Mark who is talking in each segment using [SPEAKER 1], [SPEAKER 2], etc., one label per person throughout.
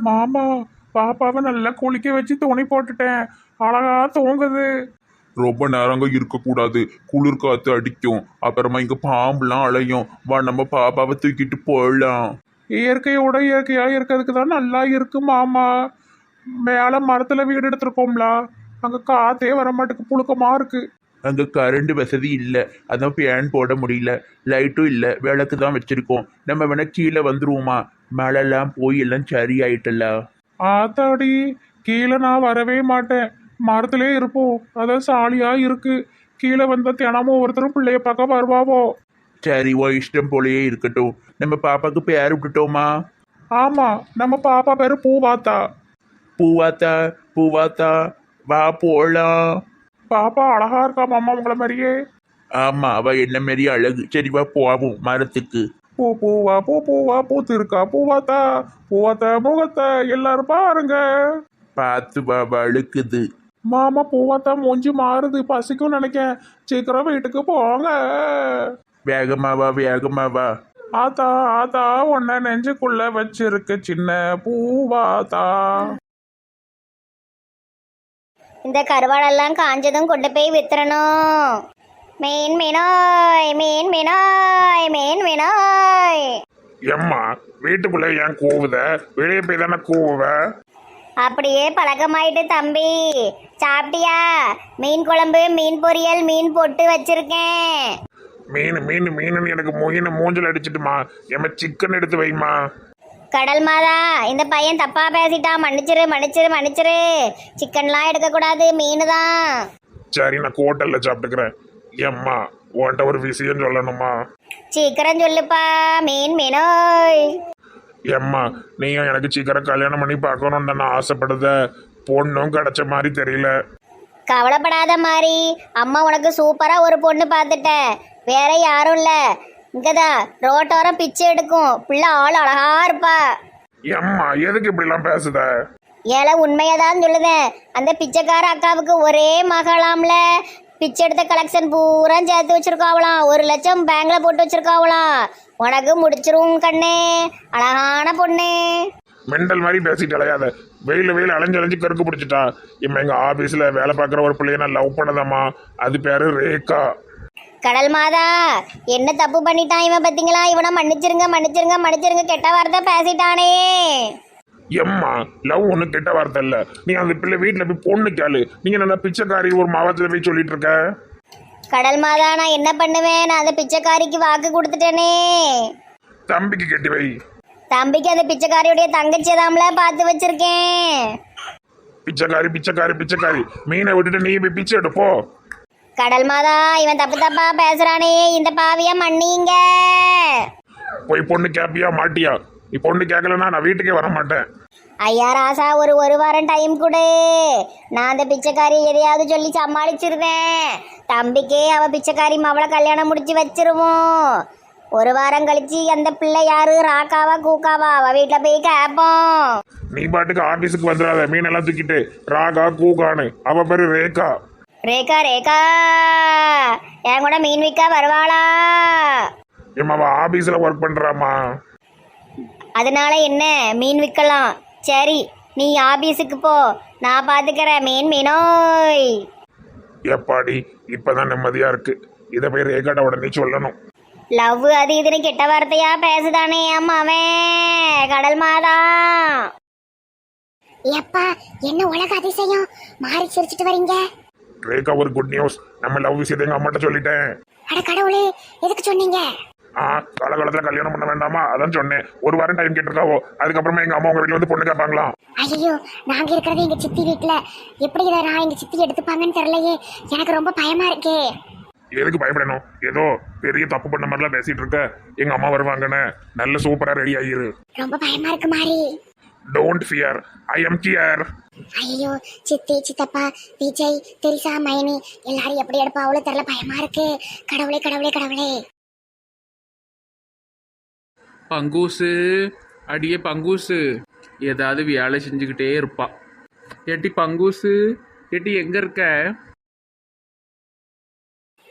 [SPEAKER 1] மாமா பாப்பாவை நல்லா குளிக்க வச்சு துணி போட்டுட்டேன். அழகா தூங்குது.
[SPEAKER 2] ரொம்ப நேரங்க இருக்கக்கூடாது குளிர் காத்து அடிக்கும். அப்புறமா இங்க பாம்புலாம் அலையும். வா நம்ம பாப்பாவை தூக்கிட்டு போயிடலாம்
[SPEAKER 1] இயற்கையோட இயற்கையா இருக்கிறதுக்கு தான் நல்லா இருக்கு மாமா. மேலே மரத்துல வீடு எடுத்திருக்கோம்ல. அங்க காத்தே வர மாட்டுக்கு புழுக்கமா இருக்கு.
[SPEAKER 2] அங்க கரண்ட் வசதி இல்லை. அதான் ஃபேன் போட முடியல. லைட்டும் இல்லை. விளக்கு தான் வச்சிருக்கோம். நம்ம வேணா கீழே வந்துருவோமா? மழைலாம் போய் எல்லாம் சரியாயிட்டல
[SPEAKER 1] ஆத்தாடி கீழே நான் வரவே மாட்டேன். மரத்திலே இருப்போம். அதான் சாலியா இருக்கு. கீழே வந்த தினமும் ஒருத்தரும் பிள்ளைய பார்க்க வருவாவோ?
[SPEAKER 2] சரி ஓ இஷ்டம் போலயே இருக்கட்டும். நம்ம பாப்பாக்கு பேர் விட்டுட்டோமா?
[SPEAKER 1] ஆமா நம்ம பாப்பா பேரு பூவாத்தா.
[SPEAKER 2] பூவாத்தா பூவாத்தா. வா போலாம்.
[SPEAKER 1] பாப்பா அழகா இருக்கா மாமா உங்களை மாதிரியே?
[SPEAKER 2] ஆமா அவ என்ன மாரி அழகு. சரி வா போவோம் மரத்துக்கு.
[SPEAKER 1] பூ பூவா பூ பூவா பூத்து இருக்கா பூவாத்தா பூவாத்தா முகத்தா எல்லாரும் பாருங்க.
[SPEAKER 2] பார்த்து வா வழுக்குது
[SPEAKER 1] மாமா பூவாத்தா மூஞ்சி மாறுது. பசிக்கும் நினைக்கேன். சீக்கிரம் வீட்டுக்கு போங்க.
[SPEAKER 2] வேகமா வா வேகமா வா.
[SPEAKER 1] ஆத்தா ஆத்தா உன்னை நெஞ்சுக்குள்ள வச்சிருக்கு சின்ன பூவாத்தா
[SPEAKER 3] இந்த கருவாடெல்லாம் காஞ்சதும் கொண்டு போய் வித்துறணும். மீன் மீனாய் மீன் மீனாய் மீன் மீனாய்.
[SPEAKER 1] எம்மா வீட்டுக்குள்ள ஏன் கூவுத? வெளியே போய் தானே கூவுவ?
[SPEAKER 3] அப்படியே பழக்கமாயிட்டு தம்பி. சாப்பிட்டியா? மீன் குழம்பு மீன் பொரியல் மீன் பொட்டு வச்சிருக்கேன்.
[SPEAKER 1] மீன் மீன் மீன் எனக்கு மொயின மூஞ்சல் அடிச்சிட்டுமா? எம்ம சிக்கன் எடுத்து வைமா
[SPEAKER 3] கடல் மாதா இந்த பையன் தப்பா பேசிட்டான். மன்னிச்சிரு மன்னிச்சிரு மன்னிச்சிரு. சிக்கன்லாம் எடுக்கக்கூடாது மீன் தான்
[SPEAKER 1] சரி நான் ஹோட்டல்ல சாப்பிட்டுக்கிறேன். எம்மா உன்கிட்ட ஒரு விஷயம் சொல்லணுமா?
[SPEAKER 3] சீக்கிரம் சொல்லுப்பா மீன் மீனோய்.
[SPEAKER 1] எம்மா நீயும் எனக்கு சீக்கிரம் கல்யாணம் பண்ணி பார்க்கணும்னு நான் ஆசைப்படுத. பொண்ணும் கிடைச்ச மாதிரி தெரியல.
[SPEAKER 3] கவலைப்படாத மாதிரி அம்மா உனக்கு சூப்பரா ஒரு பொண்ணு பார்த்துட்டேன் வேற யாரும் இல்ல. இங்கதான் ரோட்டோரம் பிச்சை எடுக்கும். பிள்ளை ஆள் அழகா இருப்பா.
[SPEAKER 1] எம்மா எதுக்கு இப்படிலாம் பேசுத?
[SPEAKER 3] ஏல உண்மையதான் சொல்லுதேன். அந்த பிச்சைக்கார அக்காவுக்கு ஒரே மகளாம்ல. பிச்சை எடுத்த கலெக்ஷன் பூரா சேர்த்து வச்சிருக்காவலாம் ஒரு லட்சம் பேங்க்ல போட்டு வச்சிருக்காவலாம் உனக்கு முடிச்சிரும் கண்ணே. அழகான பொண்ணு.
[SPEAKER 1] மெண்டல் மாதிரி பேசிட்டு அலையாத. வெயில் வெயில் அலைஞ்சு அலைஞ்சு கருக்கு பிடிச்சிட்டா இம்மா எங்க ஆபீஸ்ல வேலை பார்க்குற ஒரு பிள்ளைய நான் லவ் பண்ணதாம்மா. அது பேரு ரேகா.
[SPEAKER 3] கடல் மாதா என்ன தப்பு பண்ணிட்டான் இவன் பாத்தீங்களா இவனை மன்னிச்சிருங்க மன்னிச்சிருங்க மன்னிச்சிருங்க. கெட்ட வார்த்தை பேசிட்டானே.
[SPEAKER 1] எம்மா லவ் ஒன்றும் கெட்ட வார்த்தை இல்லை. நீ அந்த பிள்ளை வீட்டில் போய் பொண்ணு கேளு. நீங்கள் நல்லா பிச்சைக்காரி ஒரு மாவட்டத்தில் போய் சொல்லிட்டு இருக்க?
[SPEAKER 3] கடல் மாதா நான் என்ன பண்ணுவேன்? நான் அந்த பிச்சைக்காரிக்கு வாக்கு கொடுத்துட்டேனே.
[SPEAKER 1] தம்பிக்கு கட்டி வை.
[SPEAKER 3] தம்பிக்கு அந்த பிச்சைக்காரியுடைய தங்கச்சியதாம்ல பார்த்து வச்சிருக்கேன்.
[SPEAKER 1] பிச்சைக்காரி பிச்சைக்காரி பிச்சைக்காரி. மீனை விட்டுட்டு நீ போய் பிச்சை எடுப்போ
[SPEAKER 3] கடல் மாதா இவன் தப்பு தப்பா பேசுறானே. இந்த பாவிய மன்னிங்க.
[SPEAKER 1] போய் பொண்ணு கேப்பியா மாட்டியா? நீ பொண்ணு கேட்கலன்னா நான் வீட்டுக்கே வர மாட்டேன்.
[SPEAKER 3] ஐயா ராசா ஒரு ஒரு வாரம் டைம் கொடு. நான் அந்த பிச்சைக்காரி எதையாவது சொல்லி சமாளிச்சிருவேன். தம்பிக்கே அவ பிச்சைக்காரி மவளை கல்யாணம் முடிச்சு வச்சிருவோம். ஒரு வாரம் கழிச்சு அந்த பிள்ளை யாரு? ராக்காவா கூக்காவா? அவ வீட்டில் போய் கேட்போம்
[SPEAKER 1] நீ பாட்டுக்கு ஆபீஸுக்கு வந்துடாத. மீனெல்லாம் தூக்கிட்டு ராகா கூகானு அவ பேரு ரேகா.
[SPEAKER 3] ரேகா ரேகா. என் கூட மீன் விற்க வருவாளா?
[SPEAKER 1] ஏம்மா அவ ஆபீஸ்ல ஒர்க் பண்றாமா
[SPEAKER 3] அதனால என்ன? மீன் விற்கலாம். சரி நீ ஆபீஸுக்கு போ. நான் பார்த்துக்கிறேன் மீன் மீனோய்.
[SPEAKER 1] எப்பாடி இப்பதான் நிம்மதியா இருக்கு. இதை போய் ரேகாட்ட உடனே சொல்லணும்.
[SPEAKER 3] லவ் அது இதுன்னு கெட்ட வார்த்தையா பேசுதானே அம்மாவன் கடல் மாதா.
[SPEAKER 4] எப்பா என்ன உலக அதிசயம்? மாறி சிரிச்சிட்டு வரீங்க.
[SPEAKER 1] ரேகா ஒரு குட் நியூஸ் நம்ம லவ் விஷயத்தை எங்க அம்மாட்ட சொல்லிட்டேன்.
[SPEAKER 4] அட கடவுளே எதுக்கு சொன்னீங்க?
[SPEAKER 1] ஆ காலகாலத்துல கல்யாணம் பண்ண வேண்டாமா? அதான் சொன்னேன். ஒரு வாரம் டைம் கேட்டிருக்காவோ? அதுக்கப்புறமா எங்க அம்மா உங்க வீட்டுல வந்து பொண்ணு கேட்பாங்களாம்
[SPEAKER 4] ஐயோ நாங்க இருக்கிறது எங்க சித்தி வீட்ல. எப்படி இதை நான் எங்க சித்தி எடுத்துப்பாங்கன்னு தெரியலையே. எனக்கு ரொம்ப பயமா இருக்கே.
[SPEAKER 1] எதுக்கு பயப்படணும்? ஏதோ பெரிய தப்பு பண்ண மாதிரிலாம் பேசிட்டு இருக்க. எங்க அம்மா வருவாங்கன்னு. நல்ல சூப்பரா ரெடி ஆகிரு
[SPEAKER 4] ரொம்ப பயமா இருக்கு மாறி.
[SPEAKER 1] Don't fear I am here
[SPEAKER 4] ஐயோ சித்தி சித்தப்பா விஜய் தெரிசா மைனி எல்லாரும் எப்படி எடுப்பாவளோ தெரியல பயமா இருக்கு. கடவுளே கடவுளே கடவுளே.
[SPEAKER 5] பங்கூசு அடியே பங்கூசு. ஏதாவது வேலை செஞ்சுக்கிட்டே இருப்பா. ஏட்டி பங்கூசு ஏட்டி எங்க இருக்க?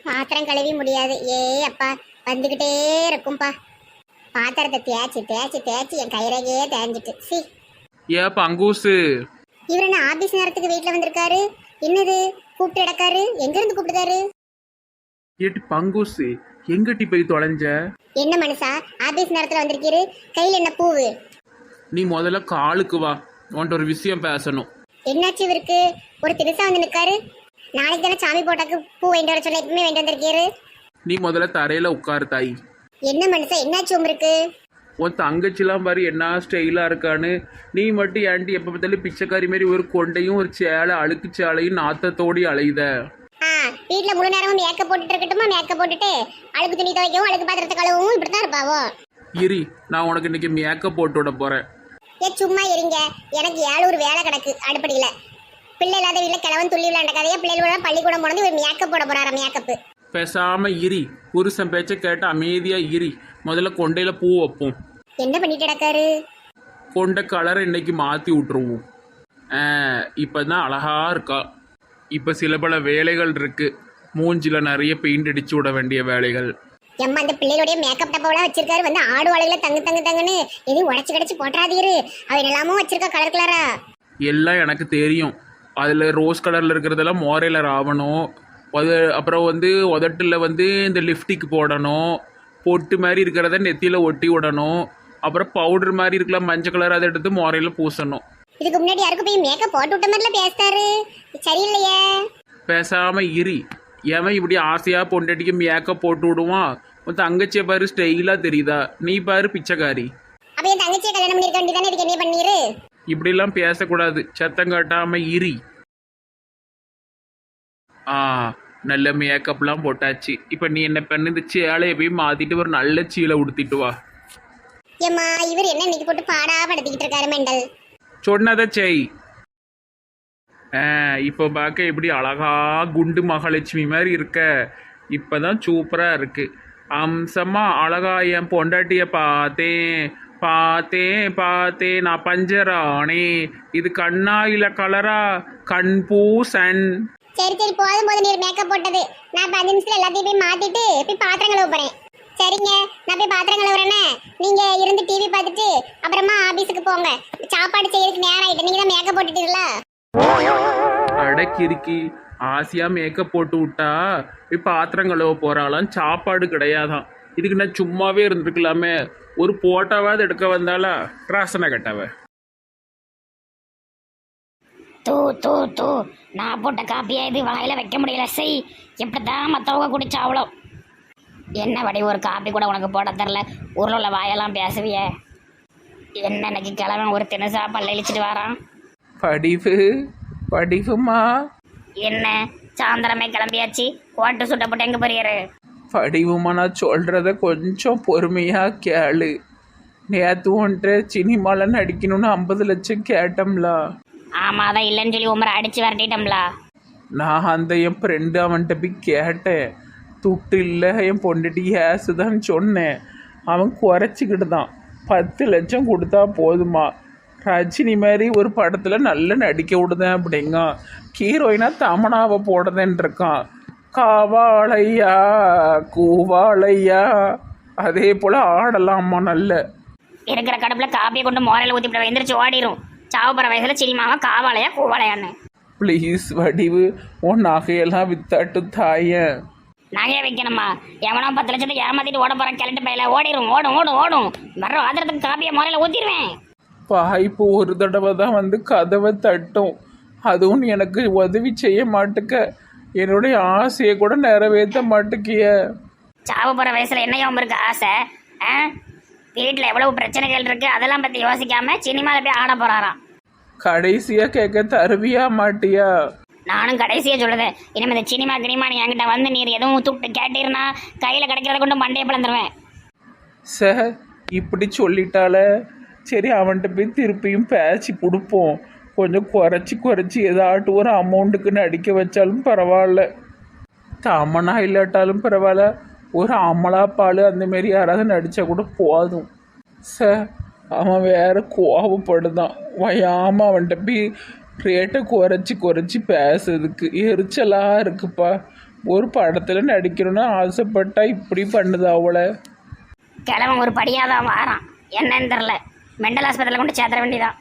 [SPEAKER 4] பாத்திரம் கழுவி முடியாது. ஏ அப்பா வந்துகிட்டே இருக்கும்பா. பாத்திரத்தை தேய்ச்சி தேய்ச்சி தேய்ச்சி என் கைரகையே தேஞ்சிட்டு. சி.
[SPEAKER 5] ஏ பங்கூசு.
[SPEAKER 4] இவர் என்ன ஆபீஸ் நேரத்துக்கு வீட்ல வந்திருக்காரு? என்னது? கூப்பிட்டு இடக்காரு எங்க இருந்து கூப்பிடுதாரு?
[SPEAKER 5] ஏட்டி பங்கூசு எங்கட்டி போய் தொலைஞ்ச?
[SPEAKER 4] என்ன மனுஷா? ஆபீஸ் நேரத்துல வந்திருக்கீரு? கையில என்ன பூவு?
[SPEAKER 5] நீ முதல்ல காலுக்கு வா. உன்கிட்ட ஒரு விஷயம் பேசணும்.
[SPEAKER 4] என்னாச்சு இவருக்கு? ஒரு திரிசா வந்து நிக்காரு. நாளைக்கு தானே சாமி போட்டாக்கு பூ வேண்டி வர சொல்ல எப்பவுமே வேண்டி வந்திருக்கீரு?
[SPEAKER 5] நீ முதல்ல தரையில உட்காரு தாய்.
[SPEAKER 4] என்ன மனுஷா? என்னாச்சு உங்களுக்கு?
[SPEAKER 5] உன் தங்கச்சிலாம் பாரு என்ன ஸ்டைலாக இருக்கான்னு. நீ மட்டும் ஏன்டி எப்போ பார்த்தாலும் பிச்சைக்காரி மாதிரி ஒரு கொண்டையும் ஒரு சேலை அழுக்கு சேலையும் நாத்தத்தோடி அலையுத?
[SPEAKER 4] ஆ வீட்ல முழு நேரமும் மேக்கப் போட்டுட்டு இருக்கட்டுமா? மேக்கப் போட்டுட்டு அழுக்கு துணி துவைக்கவும் அழுக்கு பாத்திரத்தை கழுவவும் இப்படித்தான் இருப்பாவோ?
[SPEAKER 5] இரி நான் உனக்கு இன்னைக்கு மேக்கப் போட்டு விட போகிறேன்
[SPEAKER 4] ஏ சும்மா இருங்க. எனக்கு ஏழூர் வேலை கிடக்கு அடுப்படியில. பிள்ளை இல்லாத வீட்டுல கிழவன் துள்ளி விளையாண்ட கதையா பிள்ளைகளோட பள்ளிக்கூடம் போனது ஒரு மேக்கப் போட போறாரா மேக்கப்
[SPEAKER 5] பேசாம இரி. புருஷன் பேச்ச கேட்டு அமைதியா இரி. முதல்ல கொண்டையில பூ வைப்போம்.
[SPEAKER 4] என்ன பண்ணிட்டு கிடக்காரு?
[SPEAKER 5] கொண்ட கலரை இன்னைக்கு மாற்றி விட்டுருவோம். ஆ இப்போதான் அழகா இருக்கா. இப்போ சில பல வேலைகள் இருக்கு. மூஞ்சில நிறைய பெயிண்ட் அடிச்சு விட வேண்டிய வேலைகள்.
[SPEAKER 4] எம்மா அந்த பிள்ளைகளுடைய மேக்கப் டப்பாவெல்லாம் வச்சிருக்காரு. வந்து ஆடு வாழையில தங்கு தங்கு தங்குன்னு எதையும் உடச்சு கடிச்சு போட்டுறாதீரு. அவர் எல்லாமும் வச்சிருக்கா கலர் கலரா
[SPEAKER 5] எல்லாம் எனக்கு தெரியும். அதில் ரோஸ் கலரில் இருக்கிறதெல்லாம் மோரையில் ராவணும் அது அப்புறம் வந்து உதட்டில் வந்து இந்த லிப்டிக் போடணும். பொட்டு மாதிரி இருக்கிறத நெத்தியில் ஒட்டி விடணும். அப்புறம் பவுடர் மாதிரி இருக்கலாம் மஞ்சள் கலர் அதை எடுத்து மோரையில் பூசணும்.
[SPEAKER 4] இதுக்கு முன்னாடி யாருக்கும் போய் மேக்கப் போட்டு விட்ட மாதிரில பேசுறாரு? சரியில்லையே.
[SPEAKER 5] பேசாமல் இரி. எவன் இப்படி ஆசையாக பொண்டாட்டிக்கு மேக்கப் போட்டு விடுவான் உன் தங்கச்சியை பாரு ஸ்டைலாக தெரியுதா? நீ பாரு பிச்சைக்காரி.
[SPEAKER 4] அப்ப என் தங்கச்சியை கல்யாணம் பண்ணிருக்க வேண்டியதானே இதுக்கு என்ன பண்ணீரு?
[SPEAKER 5] இப்படிலாம் பேசக்கூடாது. சத்தம் காட்டாம இரி. ஆ நல்ல மேக்கப்லாம் போட்டாச்சு. இப்போ நீ என்ன பண்ணு இந்த சேலையை போய் மாத்திட்டு ஒரு நல்ல சீலை உடுத்திட்டு வா.
[SPEAKER 4] ஏம்மா இவர் என்ன இன்னைக்கு போட்டு பாடா படுத்திக்கிட்டு இருக்காரு மெண்டல்?
[SPEAKER 5] சொன்னதை செய். இப்போ பார்க்க எப்படி அழகா குண்டு மகாலட்சுமி மாதிரி இருக்க. இப்போதான் சூப்பராக இருக்கு. அம்சமா அழகா என் பொண்டாட்டிய பார்த்தேன். பார்த்தேன் பார்த்தேன் நான் பஞ்சரானே இது கண்ணா இல்ல கலரா? கண் பூசன்
[SPEAKER 4] சரி சரி போதும் போதும் நீர் மேக்கப் போட்டது. நான் இப்போ அஞ்சு நிமிஷத்தில் எல்லாத்தையும் போய் மாற்றிட்டு போய் பாத்திரம் கழுவ போகிறேன் சரிங்க நான் போய் பாத்திரம் கழுவுறேனே. நீங்கள் இருந்து டிவி பார்த்துட்டு அப்புறமா ஆபீஸுக்கு போங்க. சாப்பாடு செய்யறதுக்கு நேரம் ஆகிட்டு நீங்கள் தான் மேக்கப் போட்டுட்டீங்களா
[SPEAKER 5] அடக்கிருக்கி ஆசையாக மேக்கப் போட்டு விட்டா போய் பாத்திரம் கழுவ போறாளாம் சாப்பாடு கிடையாதான். இதுக்கு நான் சும்மாவே இருந்திருக்கலாமே. ஒரு போட்டோவாவது எடுக்க வந்தாலும் ராசனை கட்டவை.
[SPEAKER 6] தூ தூ தூ. நான் போட்ட காப்பியை இது வாயில வைக்க முடியல. செய் எப்படித்தான் மற்றவங்க குடிச்சாவளோ. என்ன வடி ஒரு காப்பி கூட உனக்கு போட தெரில? ஊரில் உள்ள வாயெல்லாம் பேசுவியே. என்ன இன்னைக்கு கிழமை ஒரு தினசா பல்ல இழிச்சிட்டு வரான்?
[SPEAKER 5] படிவு படிவுமா?
[SPEAKER 6] என்ன? சாயந்தரமே கிளம்பியாச்சு. ஓட்டு சுட்ட போட்டு எங்கே போறியாரு
[SPEAKER 5] படிவுமா நான் சொல்கிறத கொஞ்சம் பொறுமையாக கேளு. நேற்று ஒன்று சினிமாவில் நடிக்கணும்னு ஐம்பது லட்சம் கேட்டோம்ல.
[SPEAKER 6] ஆமாம் அதான் இல்லைன்னு சொல்லி உமரை அடித்து விரட்டிட்டோம்ல.
[SPEAKER 5] நான் அந்த என் ஃப்ரெண்டு அவன்கிட்ட போய் கேட்டேன். துட்டு இல்லை என் பொண்டுட்டி தான் சொன்னேன். அவன் குறைச்சிக்கிட்டு தான் பத்து லட்சம் கொடுத்தா போதுமா? ரஜினி மாதிரி ஒரு படத்தில் நல்லா நடிக்க விடுதேன் அப்படிங்க. ஹீரோயினா தமனாவை போடுதேன் இருக்கான். காவாளையா கூவாளையா அதே போல் ஆடலாமா நல்ல.
[SPEAKER 6] இருக்கிற கடுப்பில் காப்பியை கொண்டு மோரையில் ஊற்றி விட எந்திரிச்சு ஓடிரும். சாவப்புற வயசில் சினிமாவா காவாலையா கூவாலையான்னு.
[SPEAKER 5] ப்ளீஸ் வடிவு உன் நகையெல்லாம் வித்தாட்டு தாயேன்
[SPEAKER 6] நகையை வைக்கணுமா? எவனோ பத்து லட்சத்தை ஏமாத்திட்டு ஓட போறான் கிளட்டு பையில. ஓடிரும் ஓடும் ஓடும் ஓடும். வர்ற ஆதரத்துக்கு காப்பியை முறையில் ஊத்திடுவேன்
[SPEAKER 5] வாய்ப்பு ஒரு தடவை தான் வந்து கதவை தட்டும். அதுவும் எனக்கு உதவி செய்ய மாட்டுக்க. என்னுடைய ஆசையை கூட நிறைவேற்ற மாட்டுக்கிய.
[SPEAKER 6] சாவு போற வயசுல என்ன யோகம் இருக்கு ஆசை? ஆ? வீட்டில் எவ்வளவு பிரச்சனைகள் இருக்கு அதெல்லாம் பத்தி யோசிக்காம சினிமாவில் போய் ஆட போறாராம்.
[SPEAKER 5] கடைசியாக கேட்க தருவியா மாட்டியா?
[SPEAKER 6] நானும் கடைசியா சொல்லுதேன். இனிமே இந்த சினிமா கினிமா நீ என்கிட்ட வந்து நீர் எதுவும் துட்டு கேட்டீர்னா கையில கிடைக்கிறத கொண்டு மண்டையை பிளந்துருவேன்.
[SPEAKER 5] சார் இப்படி சொல்லிட்டால? சரி அவன்கிட்ட போய் திருப்பியும் பேசி கொடுப்போம். கொஞ்சம் குறைச்சி குறைச்சி ஏதாட்டு ஒரு அமௌண்ட்டுக்கு நடிக்க வச்சாலும் பரவாயில்ல. தமனா இல்லாட்டாலும் பரவாயில்ல. ஒரு அமலா பால் அந்த மாரி யாராவது நடித்தா கூட போதும். சார் அவன் வேறு கோபப்படுதான் வயாமல் அவன்கிட்ட போய் ரேட்டை குறைச்சி குறைச்சி பேசுறதுக்கு எரிச்சலாக இருக்குப்பா. ஒரு படத்தில் நடிக்கணும்னு ஆசைப்பட்டா இப்படி பண்ணுது அவளை?
[SPEAKER 6] கிழவன் ஒரு படியாதான் வாரான். என்னன்னு தெரில மெண்டல் ஆஸ்பத்திரியில் கொண்டு சேர்த்துற வேண்டியதான்